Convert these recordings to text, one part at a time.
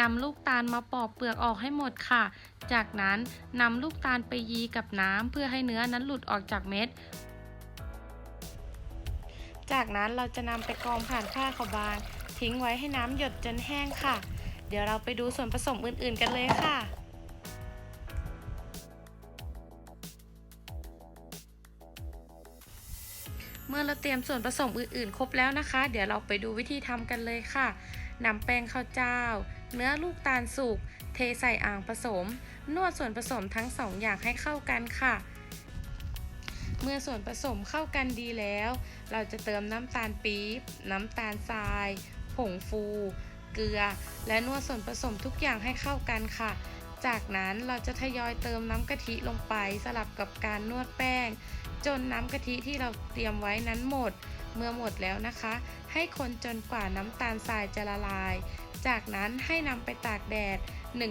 นำลูกตาลมาปอกเปลือกออกให้หมดค่ะ จากนั้นนำลูกตาลไปยีกับน้ำเพื่อให้เนื้อนั้นหลุดออกจากเม็ด จากนั้นเราจะนำไปกรองผ่านผ้าขาวบาง ทิ้งไว้ให้น้ำหยดจนแห้งค่ะ เดี๋ยวเราไปดูส่วนผสมอื่นๆกันเลยค่ะเมื่อเราเตรียมส่วนผสมอื่นๆ ครบแล้วนะคะ เดี๋ยวเราไปดูวิธีทำกันเลยค่ะ นำแป้งข้าวเจ้า เนื้อลูกตาลสุก เทใส่อ่างผสม นวดส่วนผสมทั้งสองอย่างให้เข้ากันค่ะ เมื่อส่วนผสมเข้ากันดีแล้ว เราจะเติมน้ำตาลปี๊บ น้ำตาลทราย ผงฟู เกลือ และนวดส่วนผสมทุกอย่างให้เข้ากันค่ะจากนั้นเราจะทยอยเติมน้ำกะทิลงไปสลับกับการนวดแป้ง จนน้ำกะทิที่เราเตรียมไว้นั้นหมด เมื่อหมดแล้วนะคะ ให้คนจนกว่าน้ำตาลทรายจะละลาย จากนั้นให้นำไปตากแดด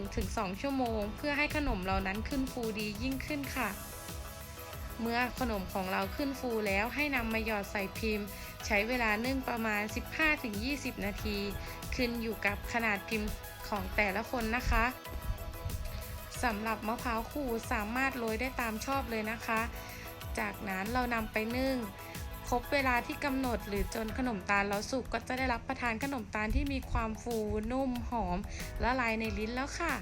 1-2 ชั่วโมง เพื่อให้ขนมเรานั้นขึ้นฟูดียิ่งขึ้นค่ะ เมื่อขนมของเราขึ้นฟูแล้วให้นำมาหยอดใส่พิมพ์ ใช้เวลานึ่งประมาณ 15-20 นาที ขึ้นอยู่กับขนาดพิมพ์ของแต่ละคนนะคะสำหรับมะพร้าวขูดสามารถโรยได้ตามชอบเลยนะคะ จากนั้นเรานำไปนึ่ง ครบเวลาที่กำหนดหรือจนขนมตาลเราสุกก็จะได้รับประทานขนมตาลที่มีความฟูนุ่มหอมละลายในลิ้นแล้วค่ะ